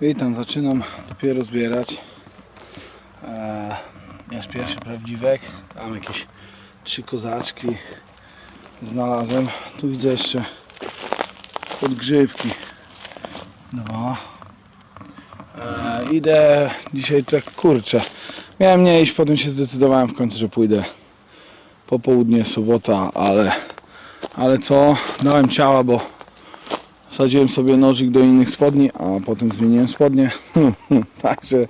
Witam, zaczynam dopiero zbierać. Eee, jest pierwszy prawdziwek. Tam jakieś trzy kozaczki znalazłem. Tu widzę jeszcze podgrzybki. Dwa. Eee, idę dzisiaj tak kurczę. Miałem nie iść, potem się zdecydowałem w końcu, że pójdę. Popołudnie, sobota, ale ale co? Dałem ciała, bo wsadziłem sobie nożyk do innych spodni, a potem zmieniłem spodnie. Także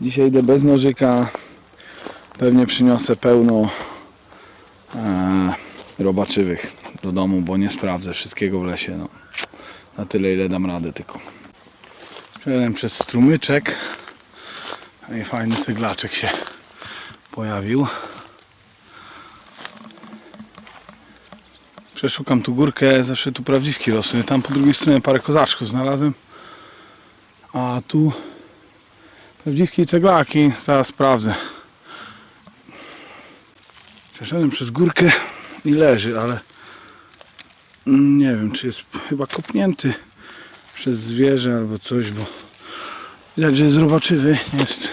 dzisiaj idę bez nożyka. Pewnie przyniosę pełno e, robaczywych do domu, bo nie sprawdzę wszystkiego w lesie. No. Na tyle ile dam radę tylko. Przeszedłem przez strumyczek. No I fajny ceglaczek się pojawił. Przeszukam tu górkę, zawsze tu prawdziwki rosły. Tam po drugiej stronie parę kozaczków znalazłem. A tu prawdziwki i ceglaki. Zaraz sprawdzę. Przeszedłem przez górkę i leży, ale nie wiem, czy jest chyba kopnięty przez zwierzę albo coś, bo widać, że jest robaczywy. Jest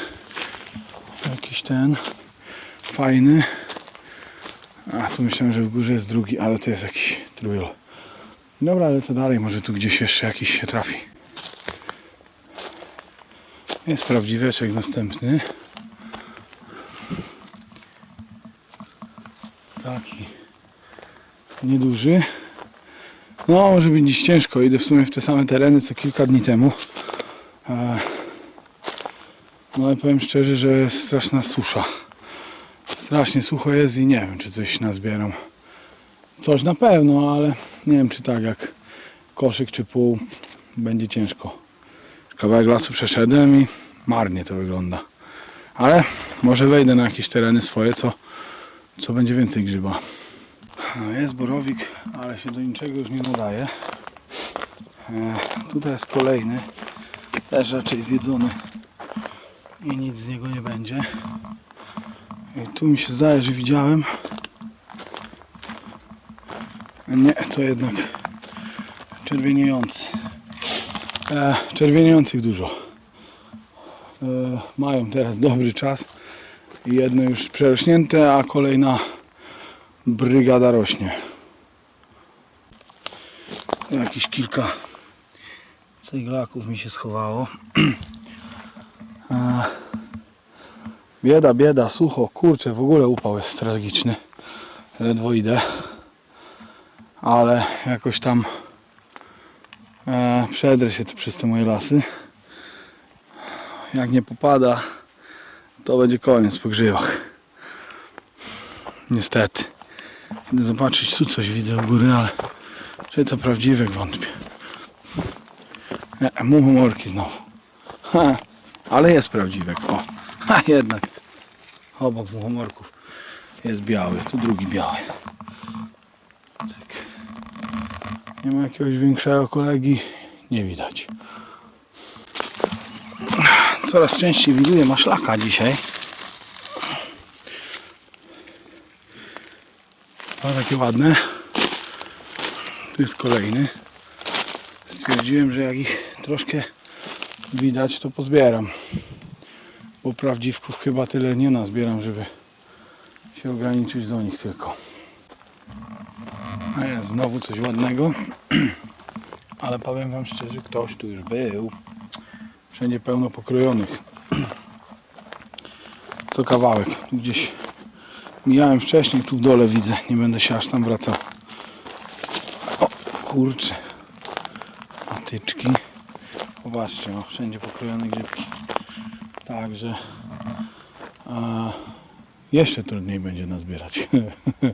jakiś ten fajny. Myślałem, że w górze jest drugi, ale to jest jakiś trójol. Dobra, ale co dalej? Może tu gdzieś jeszcze jakiś się trafi. Jest prawdziweczek następny. Taki nieduży. No, może być dziś ciężko. Idę w sumie w te same tereny co kilka dni temu. E, No ale powiem szczerze, że jest straszna susza. Strasznie sucho jest i nie wiem, czy coś nazbieram. Coś na pewno, ale nie wiem, czy tak jak koszyk czy pół będzie ciężko. Kawałek lasu przeszedłem i marnie to wygląda. Ale może wejdę na jakieś tereny swoje, co, co będzie więcej grzyba. Jest borowik, ale się do niczego już nie nadaje. E, tutaj jest kolejny, też raczej zjedzony i nic z niego nie będzie. I tu mi się zdaje, że widziałem. Nie, to jednak czerwieniejący. E, czerwieniejących dużo. E, mają teraz dobry czas. Jedno już przerośnięte, a kolejna brygada rośnie. Jakieś kilka ceglaków mi się schowało. E, Bieda, bieda, sucho, kurczę, w ogóle upał jest tragiczny. Ledwo idę. Ale jakoś tam e, przedrę się przez te moje lasy. Jak nie popada, to będzie koniec po grzybach. Niestety. Idę zobaczyć, tu coś widzę u góry, ale czy to prawdziwe wątpię. Nie, muchomorki znowu. Ha, ale jest prawdziwek, o. Ha, jednak. Obok muchomorków jest biały, tu drugi biały. Cyk. Nie ma jakiegoś większego kolegi, nie widać. Coraz częściej widuję maszlaka dzisiaj. O, takie ładne. Tu jest kolejny. Stwierdziłem, że jak ich troszkę widać, to pozbieram bo prawdziwków chyba tyle nie nazbieram, żeby się ograniczyć do nich tylko. A jest znowu coś ładnego, ale powiem Wam szczerze, ktoś tu już był. Wszędzie pełno pokrojonych. Co kawałek. Gdzieś mijałem wcześniej, tu w dole widzę. Nie będę się aż tam wracał. O kurczę. Patyczki. Popatrzcie, o, wszędzie pokrojone grzybki. Także e, jeszcze trudniej będzie nazbierać.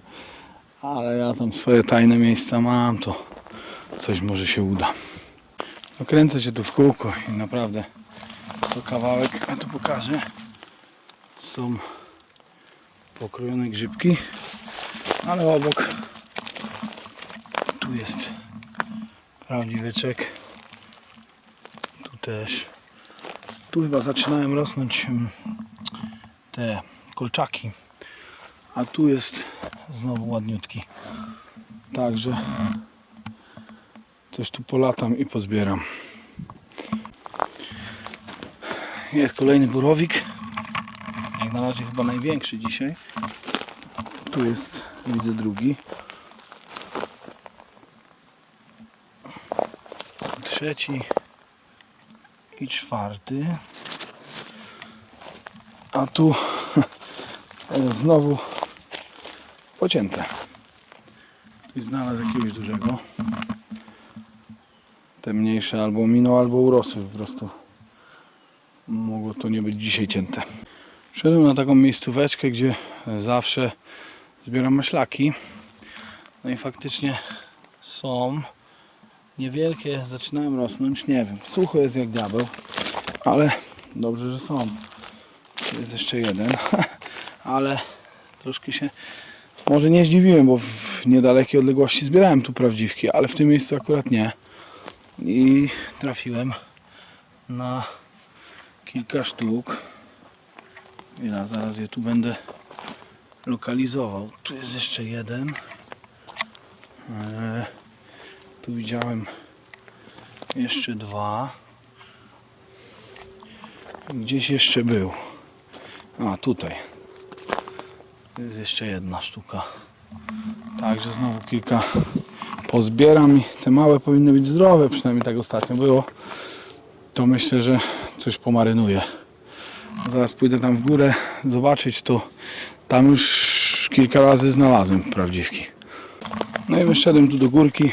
Ale ja tam swoje tajne miejsca mam, to coś może się uda. No, kręcę się tu w kółko i naprawdę to kawałek, ja tu pokażę. Są pokrojone grzybki, ale obok tu jest prawdziweczek. Tu też tu chyba zaczynają rosnąć te kolczaki. A tu jest znowu ładniutki. Także coś tu polatam i pozbieram. Jest kolejny burowik. Jak na razie chyba największy dzisiaj. Tu jest, widzę drugi. Trzeci i czwarty. A tu znowu pocięte. I znalazł jakiegoś dużego. Te mniejsze albo minął, albo urosły po prostu. Mogło to nie być dzisiaj cięte. Wszedłem na taką miejscóweczkę, gdzie zawsze zbieram maślaki. No i faktycznie są niewielkie, zaczynają rosnąć, nie wiem, sucho jest jak diabeł, ale dobrze, że są. Jest jeszcze jeden, ale troszkę się może nie zdziwiłem, bo w niedalekiej odległości zbierałem tu prawdziwki, ale w tym miejscu akurat nie. I trafiłem na kilka sztuk. Ja zaraz je tu będę lokalizował. Tu jest jeszcze jeden. E, Tu widziałem jeszcze dwa. Gdzieś jeszcze był. A tutaj. Tu jest jeszcze jedna sztuka. Także znowu kilka pozbieram i te małe powinny być zdrowe, przynajmniej tak ostatnio było. To myślę, że coś pomarynuję. Zaraz pójdę tam w górę zobaczyć, to tam już kilka razy znalazłem prawdziwki. No i wyszedłem tu do górki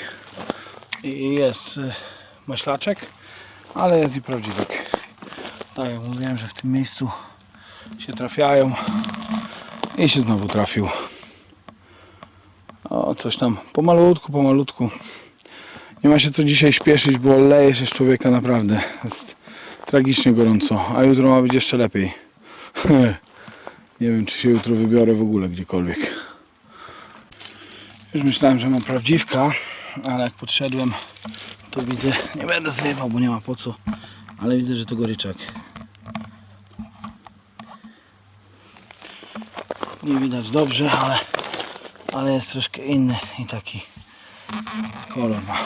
jest y, maślaczek, ale jest i prawdziwek. Tak jak mówiłem, że w tym miejscu się trafiają i się znowu trafił. O, coś tam pomalutku, pomalutku. Nie ma się co dzisiaj śpieszyć, bo leje się z człowieka naprawdę. Jest tragicznie gorąco, a jutro ma być jeszcze lepiej. Nie wiem, czy się jutro wybiorę w ogóle gdziekolwiek. Już myślałem, że mam prawdziwka, ale jak podszedłem, to widzę, nie będę zrywał, bo nie ma po co, ale widzę, że to goryczak. Nie widać dobrze, ale, ale jest troszkę inny i taki kolor ma.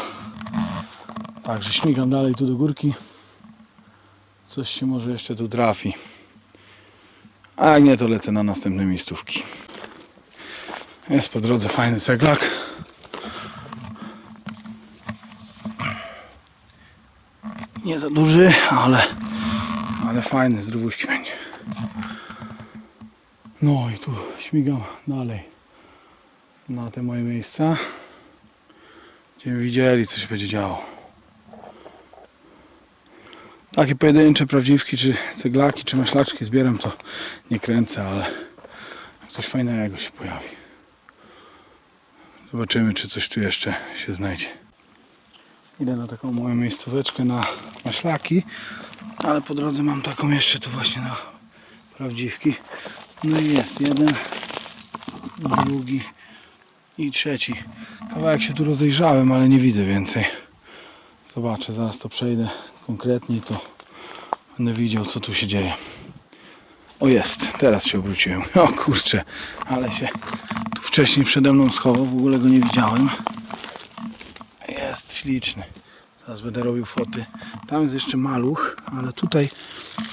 Także śmigam dalej tu do górki. Coś się może jeszcze tu trafi. A jak nie, to lecę na następne miejscówki. Jest po drodze fajny ceglak. Nie za duży, ale, ale fajny, zdrowuśki będzie. No i tu śmigam dalej na te moje miejsca. Gdzie widzieli, co się będzie działo. Takie pojedyncze prawdziwki, czy ceglaki, czy maślaczki zbieram, to nie kręcę, ale coś fajnego się pojawi. Zobaczymy, czy coś tu jeszcze się znajdzie. Idę na taką moją miejscóweczkę na maślaki, ale po drodze mam taką jeszcze tu właśnie na prawdziwki. No i jest jeden, drugi i trzeci. Kawałek się tu rozejrzałem, ale nie widzę więcej. Zobaczę, zaraz to przejdę konkretniej, to będę widział, co tu się dzieje. O jest, teraz się obróciłem. O kurczę, ale się tu wcześniej przede mną schował, w ogóle go nie widziałem. Jest śliczny. Zaraz będę robił foty. Tam jest jeszcze maluch, ale tutaj,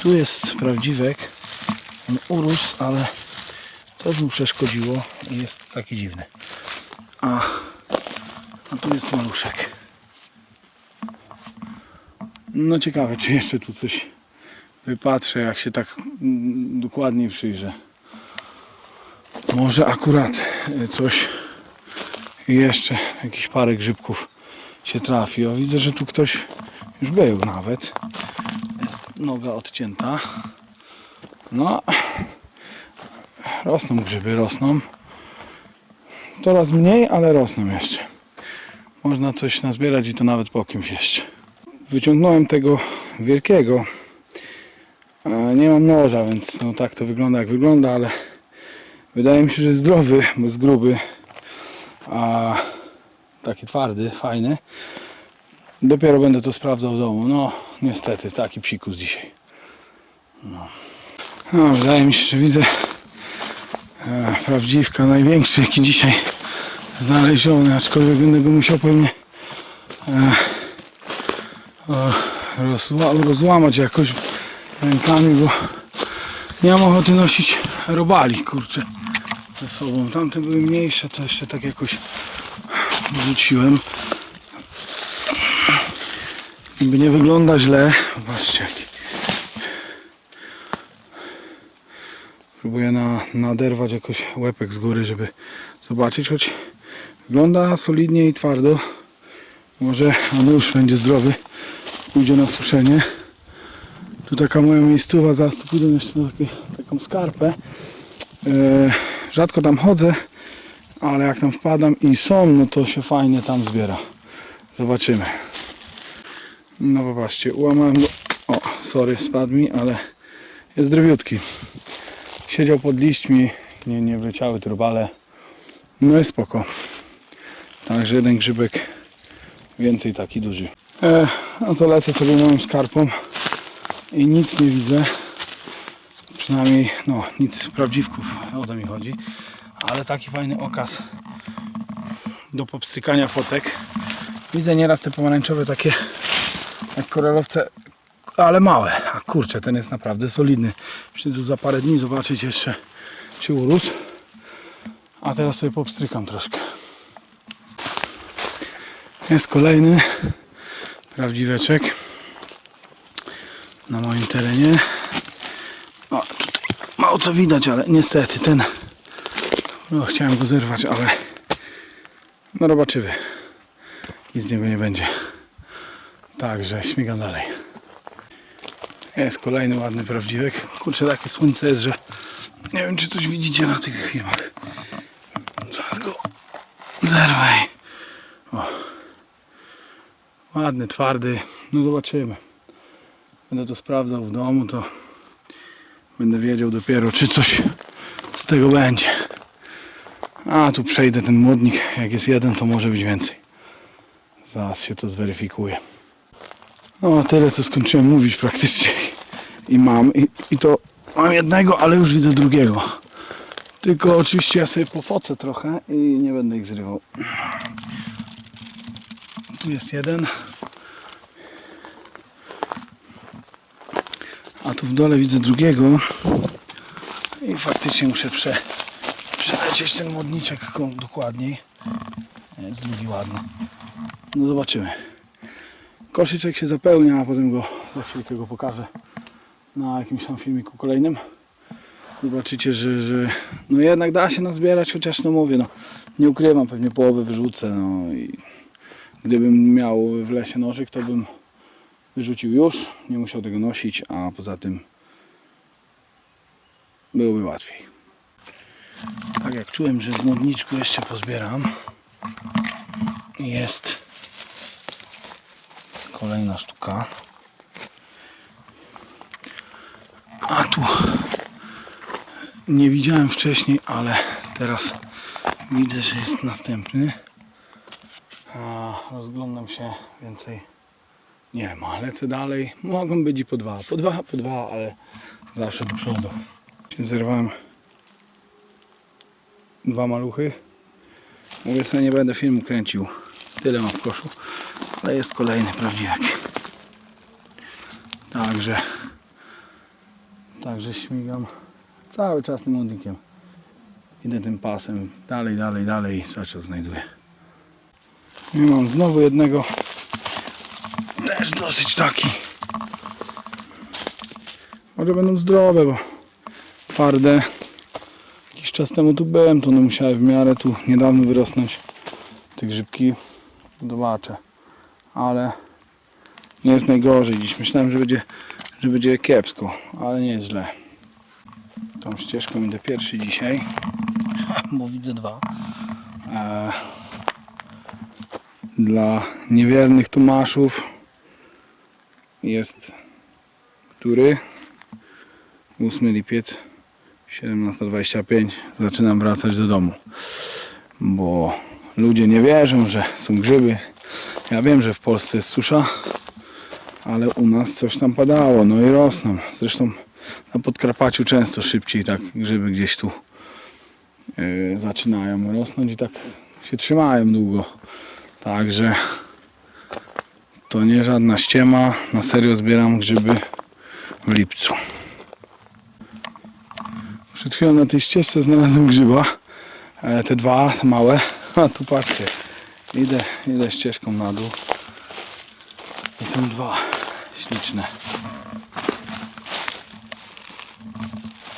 tu jest prawdziwek. On urósł, ale coś mu przeszkodziło i jest taki dziwny. A, a tu jest maluszek. No ciekawe, czy jeszcze tu coś wypatrzę, jak się tak mm, dokładniej przyjrzę. Może akurat y, coś jeszcze, jakiś parę grzybków się trafi. O, widzę, że tu ktoś już był nawet. Jest noga odcięta. No, rosną grzyby, rosną. Coraz mniej, ale rosną jeszcze. Można coś nazbierać i to nawet po kimś jeszcze. Wyciągnąłem tego wielkiego. E, Nie mam noża, więc no tak to wygląda jak wygląda, ale wydaje mi się, że zdrowy, bo jest gruby. A taki twardy, fajny. Dopiero będę to sprawdzał w domu. No, niestety, taki psikus dzisiaj. No. No, wydaje mi się, że widzę e, prawdziwka, największy jaki dzisiaj znaleziony, aczkolwiek będę go musiał pewnie e, rozła, rozłamać jakoś, rękami, bo nie mam ochoty nosić robali, kurczę, ze sobą. Tamte były mniejsze, to jeszcze tak jakoś wrzuciłem. By nie wygląda źle. Zobaczcie jaki. Próbuję na, naderwać jakoś łepek z góry, żeby zobaczyć, choć wygląda solidnie i twardo. Może on już będzie zdrowy. Pójdzie na suszenie. Tu taka moja miejscowa, zaraz tu pójdę jeszcze na takie, taką skarpę. E, rzadko tam chodzę, ale jak tam wpadam i są, no to się fajnie tam zbiera. Zobaczymy. No popatrzcie, ułamałem go. O, sorry, spadł mi, ale jest drewiutki. Siedział pod liśćmi, nie, nie wleciały turbale. No i spoko. Także jeden grzybek więcej taki duży. E, no to lecę sobie moją skarpą i nic nie widzę. Przynajmniej, no, nic prawdziwków, o to mi chodzi. Ale taki fajny okaz do popstrykania fotek. Widzę nieraz te pomarańczowe takie jak koralowce, ale małe. A kurczę, ten jest naprawdę solidny. Przyjdę za parę dni zobaczyć jeszcze, czy urósł. A teraz sobie popstrykam troszkę. Jest kolejny prawdziweczek na moim terenie. O, tutaj mało co widać, ale niestety ten. No, chciałem go zerwać, ale no robaczywy. Nic z niego nie będzie. Także śmigam dalej. Jest kolejny ładny prawdziwek. Kurczę, takie słońce jest, że nie wiem, czy coś widzicie na tych filmach. Zaraz go zerwę. O. Ładny, twardy. No zobaczymy. Będę to sprawdzał w domu, to będę wiedział dopiero, czy coś z tego będzie. A tu przejdę ten młodnik. Jak jest jeden, to może być więcej. Zaraz się to zweryfikuje. No tyle co skończyłem mówić praktycznie. I mam. I, i to mam jednego, ale już widzę drugiego. Tylko oczywiście ja sobie pofocę trochę i nie będę ich zrywał. Tu jest jeden. A tu w dole widzę drugiego. I faktycznie muszę prze, przelecieć ten modniczek ko- dokładniej. Jest drugi ładny. No zobaczymy. Koszyczek się zapełnia, a potem go za chwilkę go pokażę na jakimś tam filmiku kolejnym. Zobaczycie, że, że no jednak da się nazbierać, chociaż no mówię, no nie ukrywam, pewnie połowę wyrzucę, no i gdybym miał w lesie nożyk, to bym wyrzucił już, nie musiał tego nosić, a poza tym byłoby łatwiej. Jak czułem, że w modniczku jeszcze pozbieram, jest kolejna sztuka. A tu nie widziałem wcześniej, ale teraz widzę, że jest następny. A rozglądam się więcej. Nie ma, lecę dalej. Mogą być i po dwa. Po dwa, po dwa, ale zawsze do przodu. Zerwałem dwa maluchy. Mówię sobie, nie będę filmu kręcił. Tyle mam w koszu. Ale jest kolejny prawdziwek. Także Także śmigam cały czas tym modnikiem. Idę tym pasem dalej, dalej, dalej cały czas znajduję. I mam znowu jednego też dosyć taki. Może będą zdrowe, bo twarde. Czas temu tu byłem, to one musiały w miarę tu niedawno wyrosnąć te grzybki. Zobaczę. Ale nie jest najgorzej dziś. Myślałem, że będzie, że będzie kiepsko, ale nie jest źle. Tą ścieżką idę pierwszy dzisiaj, bo widzę dwa. E, dla niewiernych Tomaszów jest który? 8 lipiec 17.25 zaczynam wracać do domu bo ludzie nie wierzą, że są grzyby. Ja wiem, że w Polsce jest susza ale u nas coś tam padało no i rosną. Zresztą na Podkarpaciu często szybciej tak grzyby gdzieś tu yy, zaczynają rosnąć i tak się trzymają długo. Także to nie żadna ściema. Na serio zbieram grzyby w lipcu. Przed chwilą na tej ścieżce znalazłem grzyba. E, te dwa małe. A tu patrzcie. Idę, idę ścieżką na dół. I są dwa śliczne.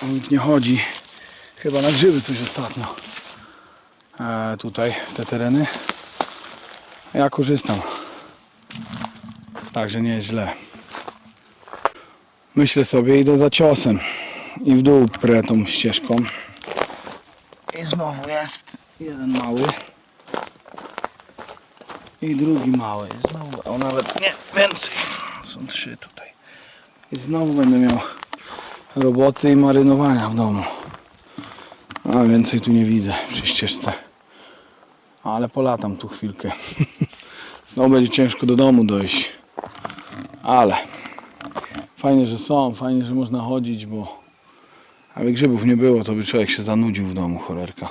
Nikt nie chodzi. Chyba na grzyby coś ostatnio. E, tutaj w te tereny. Ja korzystam. Także nie jest źle. Myślę sobie, idę za ciosem i w dół prę tą ścieżką. I znowu jest jeden mały. I drugi mały. Znowu, o nawet nie, więcej. Są trzy tutaj. I znowu będę miał roboty i marynowania w domu. A więcej tu nie widzę przy ścieżce. Ale polatam tu chwilkę. Znowu będzie ciężko do domu dojść. Ale fajnie, że są, fajnie, że można chodzić, bo aby grzybów nie było, to by człowiek się zanudził w domu, cholerka.